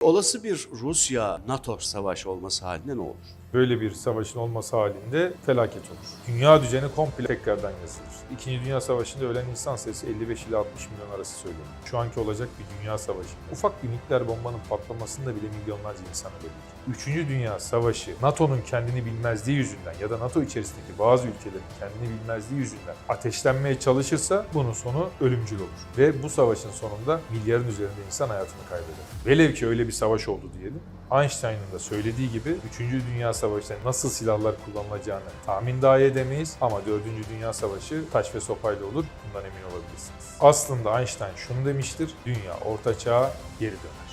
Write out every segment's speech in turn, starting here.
Olası bir Rusya-NATO savaşı olması halinde ne olur? Böyle bir savaşın olması halinde felaket olur. Dünya düzeni komple tekrardan yazılır. İkinci Dünya Savaşı'nda ölen insan sayısı 55 ile 60 milyon arası söyleniyor. Şu anki olacak bir dünya savaşı. Ufak bir nükleer bombanın patlamasında bile milyonlarca insan ölebilir. Üçüncü Dünya Savaşı NATO'nun kendini bilmezliği yüzünden ya da NATO içerisindeki bazı ülkelerin kendini bilmezliği yüzünden ateşlenmeye çalışırsa bunun sonu ölümcül olur. Ve bu savaşın sonunda milyarın üzerinde insan hayatını kaybeder. Velev ki öyle bir savaş oldu diyelim. Einstein'ın da söylediği gibi 3. Dünya Savaşı'nda nasıl silahlar kullanılacağını tahmin dahi edemeyiz ama 4. Dünya Savaşı taş ve sopayla olur bundan emin olabilirsiniz. Aslında Einstein şunu demiştir, dünya orta çağa geri döner.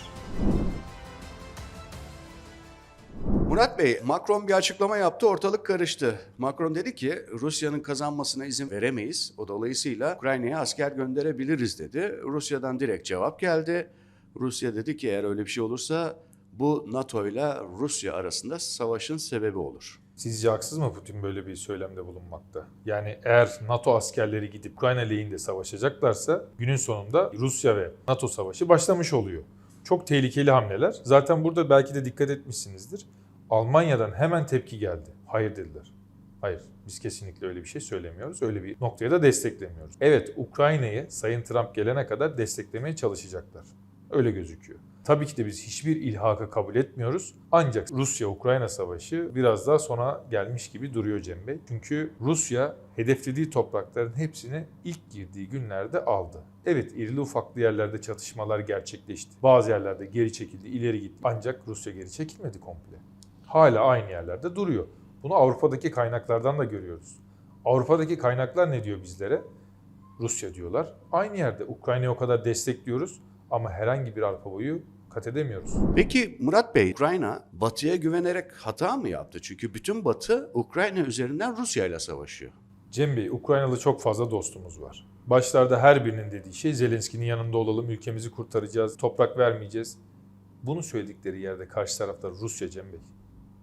Murat Bey, Macron bir açıklama yaptı, ortalık karıştı. Macron dedi ki Rusya'nın kazanmasına izin veremeyiz. O dolayısıyla Ukrayna'ya asker gönderebiliriz dedi. Rusya'dan direkt cevap geldi. Rusya dedi ki eğer öyle bir şey olursa bu NATO ile Rusya arasında savaşın sebebi olur. Sizce haksız mı Putin böyle bir söylemde bulunmakta? Yani eğer NATO askerleri gidip Ukrayna lehinde savaşacaklarsa günün sonunda Rusya ve NATO savaşı başlamış oluyor. Çok tehlikeli hamleler. Zaten burada belki de dikkat etmişsinizdir. Almanya'dan hemen tepki geldi. Hayır dediler. Hayır, biz kesinlikle öyle bir şey söylemiyoruz. Öyle bir noktaya da desteklemiyoruz. Evet, Ukrayna'yı Sayın Trump gelene kadar desteklemeye çalışacaklar. Öyle gözüküyor. Tabii ki de biz hiçbir ilhaka kabul etmiyoruz. Ancak Rusya-Ukrayna savaşı biraz daha sona gelmiş gibi duruyor Cem Bey. Çünkü Rusya hedeflediği toprakların hepsini ilk girdiği günlerde aldı. Evet irili ufaklı yerlerde çatışmalar gerçekleşti. Bazı yerlerde geri çekildi, ileri gitti. Ancak Rusya geri çekilmedi komple. Hala aynı yerlerde duruyor. Bunu Avrupa'daki kaynaklardan da görüyoruz. Avrupa'daki kaynaklar ne diyor bizlere? Rusya diyorlar. Aynı yerde Ukrayna'yı o kadar destekliyoruz ama herhangi bir arpa boyu kat edemiyoruz. Peki Murat Bey, Ukrayna Batı'ya güvenerek hata mı yaptı? Çünkü bütün Batı Ukrayna üzerinden Rusya ile savaşıyor. Cem Bey, Ukraynalı çok fazla dostumuz var. Başlarda her birinin dediği şey Zelenski'nin yanında olalım, ülkemizi kurtaracağız, toprak vermeyeceğiz. Bunu söyledikleri yerde karşı tarafta Rusya Cem Bey.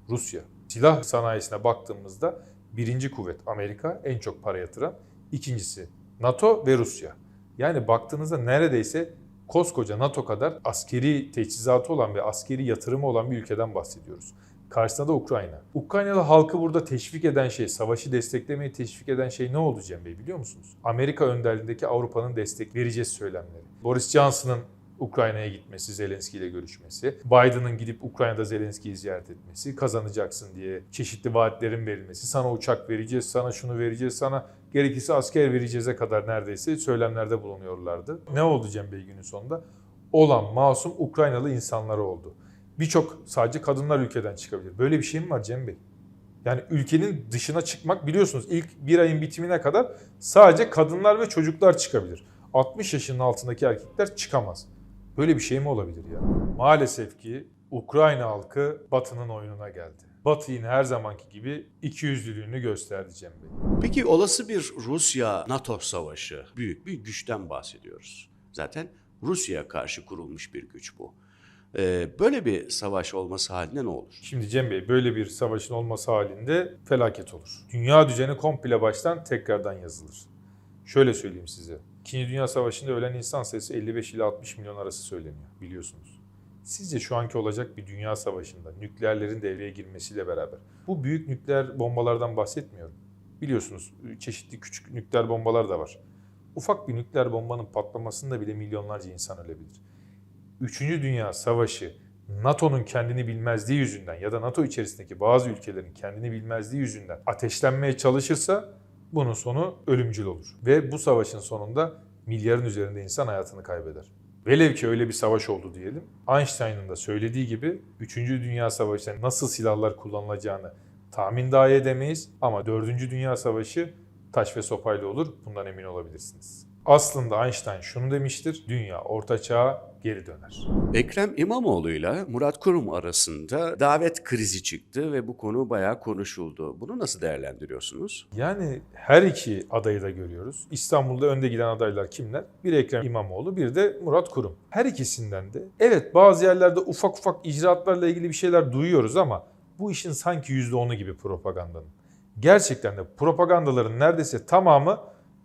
Rusya. Silah sanayisine baktığımızda birinci kuvvet Amerika en çok para yatıran, ikincisi NATO ve Rusya. Yani baktığınızda neredeyse koskoca NATO kadar askeri teçhizatı olan ve askeri yatırımı olan bir ülkeden bahsediyoruz. Karşısında da Ukrayna. Ukraynalı halkı burada teşvik eden şey, savaşı desteklemeyi teşvik eden şey ne oldu Cem Bey biliyor musunuz? Amerika önderliğindeki Avrupa'nın destek vereceğiz söylemleri. Boris Johnson'ın Ukrayna'ya gitmesi, Zelenski ile görüşmesi, Biden'ın gidip Ukrayna'da Zelenski'yi ziyaret etmesi, kazanacaksın diye çeşitli vaatlerin verilmesi, sana uçak vereceğiz, sana şunu vereceğiz, sana gerekirse asker vereceğiz'e kadar neredeyse söylemlerde bulunuyorlardı. Ne oldu Cem Bey günün sonunda? Olan masum Ukraynalı insanlar oldu. Birçok sadece kadınlar ülkeden çıkabilir. Böyle bir şey mi var Cem Bey? Yani ülkenin dışına çıkmak biliyorsunuz ilk bir ayın bitimine kadar sadece kadınlar ve çocuklar çıkabilir. 60 yaşının altındaki erkekler çıkamaz. Böyle bir şey mi olabilir ya? Maalesef ki Ukrayna halkı Batı'nın oyununa geldi. Batı yine her zamanki gibi ikiyüzlülüğünü gösterdi Cem Bey. Peki olası bir Rusya-NATO savaşı, büyük bir güçten bahsediyoruz. Zaten Rusya'ya karşı kurulmuş bir güç bu. Ee, böyle bir savaş olması halinde ne olur? Şimdi Cem Bey böyle bir savaşın olması halinde felaket olur. Dünya düzeni komple baştan tekrardan yazılır. Şöyle söyleyeyim size. İkinci Dünya Savaşı'nda ölen insan sayısı 55 ile 60 milyon arası söyleniyor biliyorsunuz. Sizce şu anki olacak bir dünya savaşında nükleerlerin devreye girmesiyle beraber bu büyük nükleer bombalardan bahsetmiyorum. Biliyorsunuz çeşitli küçük nükleer bombalar da var. Ufak bir nükleer bombanın patlamasında bile milyonlarca insan ölebilir. Üçüncü Dünya Savaşı NATO'nun kendini bilmezliği yüzünden ya da NATO içerisindeki bazı ülkelerin kendini bilmezliği yüzünden ateşlenmeye çalışırsa bunun sonu ölümcül olur. Ve bu savaşın sonunda milyarın üzerinde insan hayatını kaybeder. Velev ki öyle bir savaş oldu diyelim. Einstein'ın da söylediği gibi 3. Dünya Savaşı'nda nasıl silahlar kullanılacağını tahmin dahi edemeyiz ama 4. Dünya Savaşı taş ve sopayla olur bundan emin olabilirsiniz. Aslında Einstein şunu demiştir, dünya orta çağa geri döner. Ekrem İmamoğlu ile Murat Kurum arasında davet krizi çıktı ve bu konu bayağı konuşuldu. Bunu nasıl değerlendiriyorsunuz? Yani her iki adayı da görüyoruz. İstanbul'da önde giden adaylar kimler? Bir Ekrem İmamoğlu, bir de Murat Kurum. Her ikisinden de evet bazı yerlerde ufak ufak icraatlarla ilgili bir şeyler duyuyoruz ama bu işin sanki %10'u gibi propagandanın. Gerçekten de propagandaların neredeyse tamamı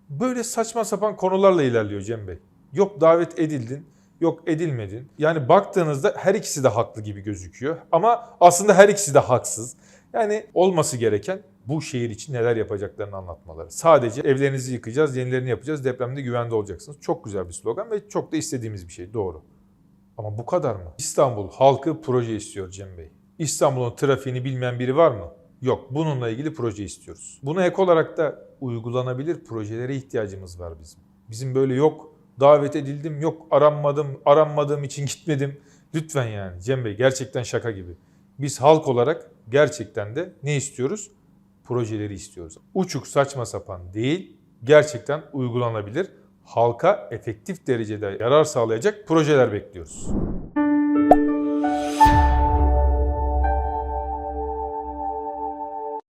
böyle saçma sapan konularla ilerliyor Cem Bey. Yok davet edildin, yok edilmedin. Yani baktığınızda her ikisi de haklı gibi gözüküyor. Ama aslında her ikisi de haksız. Yani olması gereken bu şehir için neler yapacaklarını anlatmaları. Sadece evlerinizi yıkacağız, yenilerini yapacağız, depremde güvende olacaksınız. Çok güzel bir slogan ve çok da istediğimiz bir şey. Doğru. Ama bu kadar mı? İstanbul halkı proje istiyor Cem Bey. İstanbul'un trafiğini bilmeyen biri var mı? Yok. Bununla ilgili proje istiyoruz. Buna ek olarak da uygulanabilir projelere ihtiyacımız var bizim. Bizim böyle yok davet edildim, yok aranmadım, aranmadığım için gitmedim. Lütfen yani Cem Bey gerçekten şaka gibi. Biz halk olarak gerçekten de ne istiyoruz? Projeleri istiyoruz. Uçuk saçma sapan değil, gerçekten uygulanabilir, halka efektif derecede yarar sağlayacak projeler bekliyoruz.